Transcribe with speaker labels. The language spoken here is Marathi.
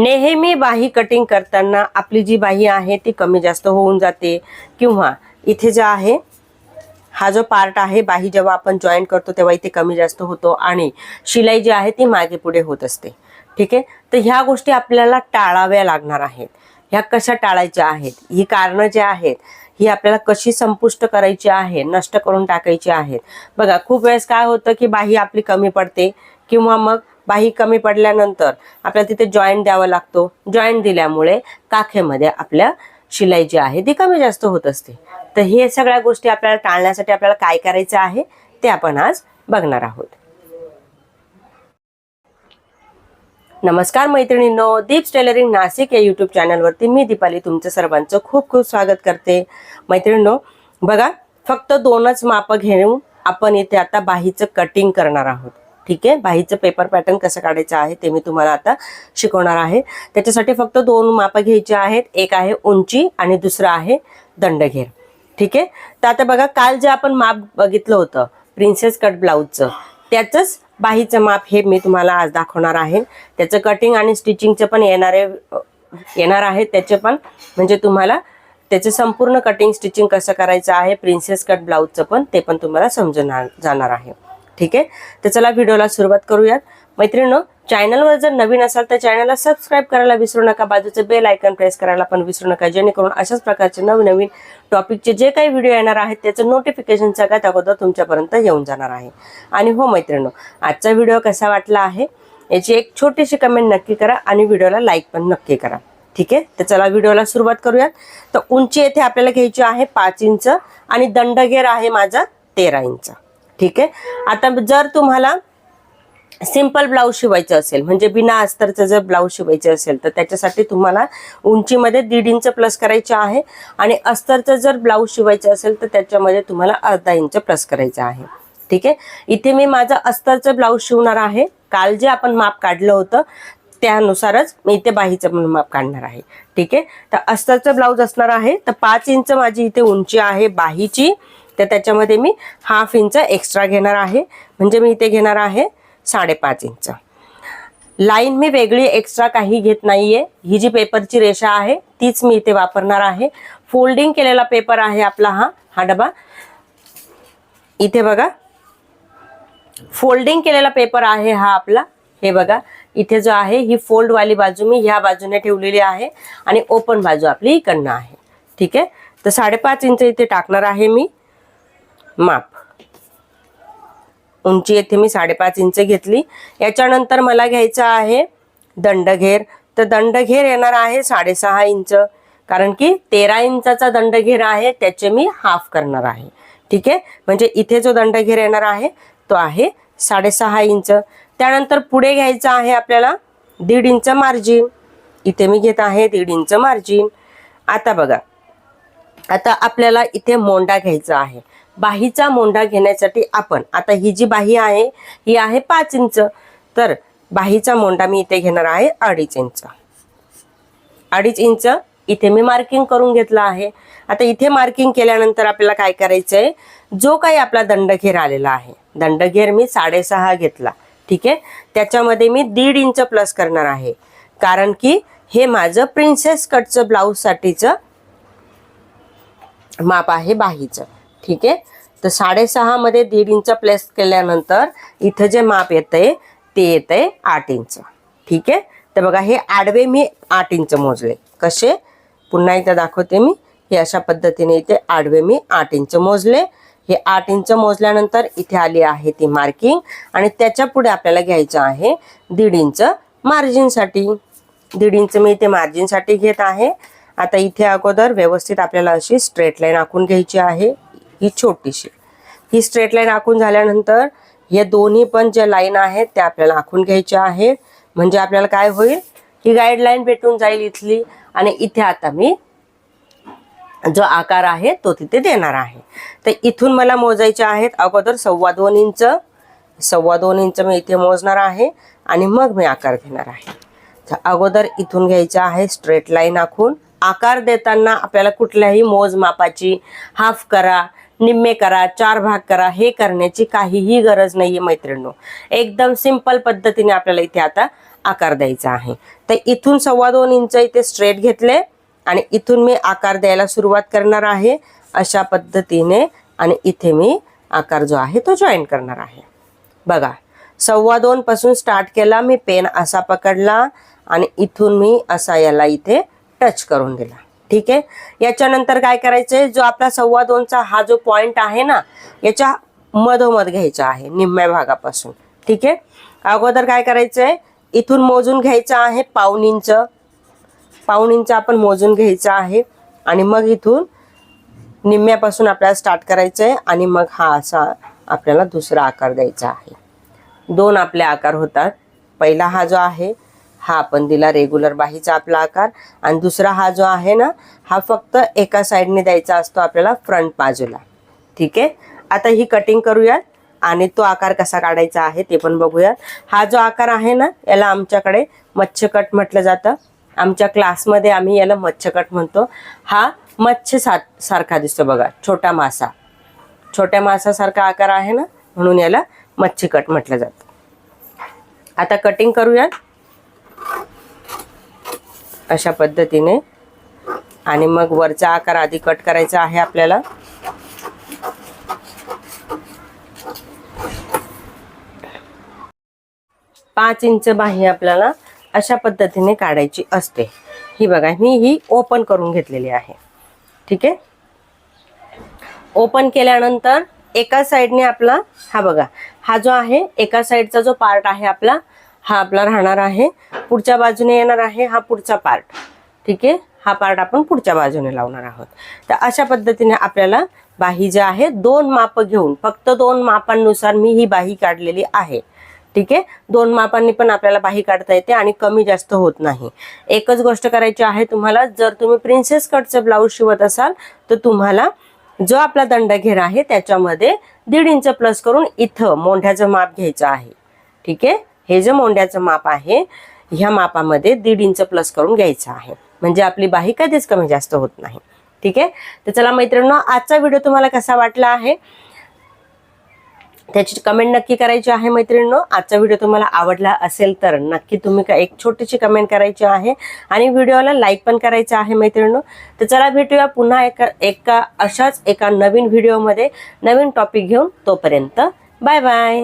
Speaker 1: नेहमी बाही कटिंग करताना आपली जी बाही आहे ती कमी जास्त होऊन जाते. किंवा इथे जे आहे हा जो पार्ट आहे बाही जेव्हा आपण जॉईन करतो तेव्हा इथे कमी जास्त होतो आणि शिलाई जी आहे ती मागे पुढे होत असते. ठीक आहे? तर ह्या गोष्टी आपल्याला टाळाव्या लागणार आहेत. ह्या कशा टाळायच्या आहेत? ही कारणं जे आहेत ही आपल्याला कशी संपुष्ट करायची आहे नष्ट करून टाकायची आहेत? बघा खूप वेळेस काय होतं की बाही आपली कमी पडते किंवा मग बाही कमी पडल्यानंतर आपल्याला तिथे जॉईंट द्यावा लागतो. जॉईंट दिल्यामुळे काखेमध्ये आपल्या शिलाई जी आहे ती कमी जास्त होत असते. तर हे सगळ्या गोष्टी आपल्याला टाळण्यासाठी आपल्याला काय करायचं आहे ते आपण आज बघणार आहोत. नमस्कार मैत्रिणींनो दीप्स टेलरिंग नाशिक या यूट्यूब चॅनलवरती मी दीपाली तुमचं सर्वांचं खूप खूप स्वागत करते. मैत्रिणींनो बघा फक्त दोनच मापं घेऊन आपण इथे आता बाहीचं कटिंग करणार आहोत. ठीक आहे? बाहीचं पेपर पॅटर्न कसं काढायचं आहे ते मी तुम्हाला आता शिकवणार आहे. त्याच्यासाठी फक्त दोन मापं घ्यायची आहेत. एक आहे उंची आणि दुसरं आहे दंडघेर. ठीक आहे? तर आता बघा काल जे आपण माप बघितलं होतं प्रिन्सेस कट ब्लाऊजचं त्याचंच बाहीचं माप हे मी तुम्हाला आज दाखवणार आहे. त्याचं कटिंग आणि स्टिचिंगचं पण येणारे येणार आहे. त्याचे पण म्हणजे तुम्हाला त्याचं संपूर्ण कटिंग स्टिचिंग कसं करायचं आहे प्रिन्सेस कट ब्लाऊजचं पण ते पण तुम्हाला समजणार जाणार आहे. ठीक आहे? तर चला व्हिडिओला सुरुवात करूयात. मैत्रिणींनो चॅनलवर जर नवीन असाल तर चॅनलला सबस्क्राईब करायला विसरू नका. बाजूचं बेल आयकन प्रेस करायला पण विसरू नका. जेणेकरून अशाच प्रकारचे नवनवीन टॉपिकचे जे काही व्हिडिओ येणार आहेत त्याचं नोटिफिकेशन सगळ्यात अगोदर तुमच्यापर्यंत येऊन जाणार आहे. आणि हो मैत्रिणींनो आजचा व्हिडिओ कसा वाटला आहे याची एक छोटीशी कमेंट नक्की करा आणि व्हिडिओला लाईक पण नक्की करा. ठीक आहे? तर चला व्हिडिओला सुरुवात करूयात. तर उंची येथे आपल्याला घ्यायची आहे पाच इंच आणि दंडगेर आहे माझा तेरा इंच. ठीक आहे? आता जर तुम्हाला सिंपल ब्लाऊज शिवायचं असेल म्हणजे बिना अस्तरचं जर ब्लाऊज शिवायचं असेल तर त्याच्यासाठी तुम्हाला उंचीमध्ये दीड इंच प्लस करायचं आहे आणि अस्तरचं जर ब्लाऊज शिवायचं असेल तर त्याच्यामध्ये तुम्हाला अर्धा इंच प्लस करायचं आहे. ठीक आहे? इथे मी माझं अस्तरचं ब्लाऊज शिवणार आहे. काल जे आपण माप काढलं होतं त्यानुसारच मी इथे बाहीचं म्हणून माप काढणार आहे. ठीक आहे? तर अस्तरचं ब्लाऊज असणार आहे तर पाच इंच माझी इथे उंची आहे बाहीची. तर त्याच्यामध्ये मी हाफ इंच एक्स्ट्रा घेणार आहे. म्हणजे मी इथे घेणार आहे साडेपाच इंच लाईन मी वेगळी एक्स्ट्रा काही घेत नाहीये. ही जी पेपरची रेषा आहे तीच मी इथे वापरणार आहे. फोल्डिंग केलेला पेपर आहे आपला हा हा डबा. इथे बघा. फोल्डिंग केलेला पेपर आहे हा आपला. हे बघा. इथे जो आहे ही फोल्डवाली बाजू मी ह्या बाजूने ठेवलेली आहे आणि ओपन बाजू आपली इकडनं आहे. ठीक आहे? तर साडेपाच इंच इथे टाकणार आहे मी. माप. उंची येथे मी साडेपाच इंच घेतली. याच्यानंतर मला घ्यायचं आहे दंडघेर. तर दंडघेर येणार आहे साडेसहा इंच. कारण की तेरा इंचाचा दंडघेर आहे त्याचे मी हाफ करणार आहे. ठीक आहे? म्हणजे इथे जो दंडघेर येणार आहे तो आहे साडेसहा इंच. त्यानंतर पुढे घ्यायचं आहे आपल्याला दीड इंच मार्जिन. इथे मी घेत आहे दीड इंच मार्जिन. आता बघा आता आपल्याला इथे मोंडा घ्यायचा आहे. बाहीचा मोंडा घेण्यासाठी आपण आता ही जी बाही आहे ही आहे पाच इंच. तर बाहीचा मोंडा मी इथे घेणार आहे अडीच इंच. अडीच इंच इथे मी मार्किंग करून घेतलं आहे. आता इथे मार्किंग केल्यानंतर आपल्याला काय करायचं आहे जो काही आपला दंडघेर आलेला आहे दंडघेर मी साडेसहा घेतला ठीक आहे? त्याच्यामध्ये मी दीड इंच प्लस करणार आहे. कारण की हे माझं प्रिन्सेस कटचं ब्लाऊजसाठीचं माप आहे बाहीचं. ठीक आहे? तर साडेसहा मध्ये दीड इंच प्लेस केल्यानंतर इथं जे माप येतंय ते येतंय आठ इंच. ठीक आहे? तर बघा हे आडवे मी आठ इंच मोजले. कसे? पुन्हा एकदा दाखवते मी. हे अशा पद्धतीने इथे आडवे मी आठ इंच मोजले. हे आठ इंच मोजल्यानंतर इथे आली आहे ती मार्किंग आणि त्याच्या पुढे आपल्याला घ्यायचं आहे दीड इंच मार्जिनसाठी दीड इंच मी इथे मार्जिनसाठी घेत आहे. आता इथे अगोदर व्यवस्थित आपल्याला अशी स्ट्रेट लाईन आखून घ्यायची आहे. ही छोटीशी. ही स्ट्रेट लाईन आखून झाल्यानंतर हे दोन्ही पण ज्या लाईन आहेत त्या आपल्याला आखून घ्यायच्या आहेत म्हणजे आपल्याला काय होईल? ही गाईडलाईन भेटून जाईल इथली आणि इथे आता मी जो आकार आहे तो तिथे देणार आहे. तर इथून मला मोजायचे आहेत अगोदर सव्वा दोन इंच. सव्वा दोन इंच मी इथे मोजणार आहे आणि मग मी आकार घेणार आहे. तर अगोदर इथून घ्यायचं आहे स्ट्रेट लाईन आखून. आकार देताना आपल्याला कुठल्याही मोजमापाची हाफ करा निम्मे करा चार भाग करा हे करण्याची काहीही गरज नाहीये मैत्रिणींनो. एकदम सिंपल पद्धतीने आपल्याला इथे आता आकार द्यायचा आहे. तर इथून सव्वा दोन इंच इथे स्ट्रेट घेतले आणि इथून मी आकार द्यायला सुरुवात करणार आहे अशा पद्धतीने आणि इथे मी आकार जो आहे तो जॉईन करणार आहे. बघा सव्वा दोन पासून स्टार्ट केला मी पेन असा पकडला आणि इथून मी असा याला इथे टच करून दिला. ठीक आहे? याच्यानंतर काय करायचंय? जो आपला सव्वा दोनचा हा जो पॉइंट आहे ना याच्या मधोमध घ्यायचा आहे निम्म्या भागापासून. ठीक आहे? अगोदर काय करायचंय? इथून मोजून घ्यायचं आहे पाऊन इंच. पाऊन इंच आपण मोजून घ्यायचं आहे आणि मग इथून निम्म्यापासून आपल्याला स्टार्ट करायचं आहे आणि मग हा असा आपल्याला दुसरा आकार द्यायचा आहे. दोन आपले आकार होतात. पहिला हा जो आहे हा आपण दिला रेग्युलर बाहीचा आपला आकार. आणि दुसरा हा जो आहे ना हा फक्त एका साईडने द्यायचा असतो आपल्याला फ्रंट बाजूला. ठीक आहे? आता ही कटिंग करूयात आणि तो आकार कसा काढायचा आहे ते पण बघूयात. हा जो आकार आहे ना याला आमच्याकडे मच्छकट म्हटलं जातं. आमच्या क्लासमध्ये आम्ही याला मच्छकट म्हणतो. हा मच्छ सारखा दिसतो बघा छोटा मासा. छोट्या मासासारखा आकार आहे ना म्हणून याला मच्छीकट म्हटलं जातं. आता कटिंग करूयात. अशा पद्धतीने. आणि मग वरचा आकार आधी कट करायचा आहे आपल्याला. पाच इंच बाही आपल्याला अशा पद्धतीने काढायची असते. ही बघा मी ही ओपन करून घेतलेली आहे. ठीक आहे? ओपन केल्यानंतर एका साईडने आपला हा बघा हा जो आहे एका साईडचा जो पार्ट आहे आपला हा आपला राहणार आहे. पुढच्या बाजूने येणार आहे हा पुढचा पार्ट ठीक आहे? हा पार्ट आपण पुढच्या बाजूने लावणार आहोत. तर अशा पद्धतीने आपल्याला बाही जे आहे दोन माप घेऊन फक्त दोन मापांनुसार मी ही बाही काढलेली आहे. ठीक आहे? दोन मापांनी पण आपल्याला बाही काढता येते आणि कमी जास्त होत नाही. एकच गोष्ट करायची आहे तुम्हाला जर तुम्ही प्रिन्सेस कटचं ब्लाऊज शिवत असाल तर तुम्हाला जो आपला दंडघेर आहे त्याच्यामध्ये दीड इंच प्लस करून इथं मोंढ्याचं माप घ्यायचं आहे. ठीक आहे? हे जे मोंड्याचं माप आहे ह्या मापामध्ये दीड इंच प्लस करून घ्यायचं आहे. म्हणजे आपली बाही कधीच कमी जास्त होत नाही. ठीक आहे? तर चला मैत्रिणींनो आजचा व्हिडिओ तुम्हाला कसा वाटला आहे? त्याची कमेंट नक्की करायची आहे मैत्रिणींनो. आजचा व्हिडिओ तुम्हाला आवडला असेल तर नक्की तुम्ही का- एक छोटीशी कमेंट करायची आहे. आणि व्हिडिओला लाईक पण करायचं आहे मैत्रिणींनो. तर चला भेटूया पुन्हा एका एका अशाच एका नवीन व्हिडिओमध्ये नवीन टॉपिक घेऊन तोपर्यंत. Bye bye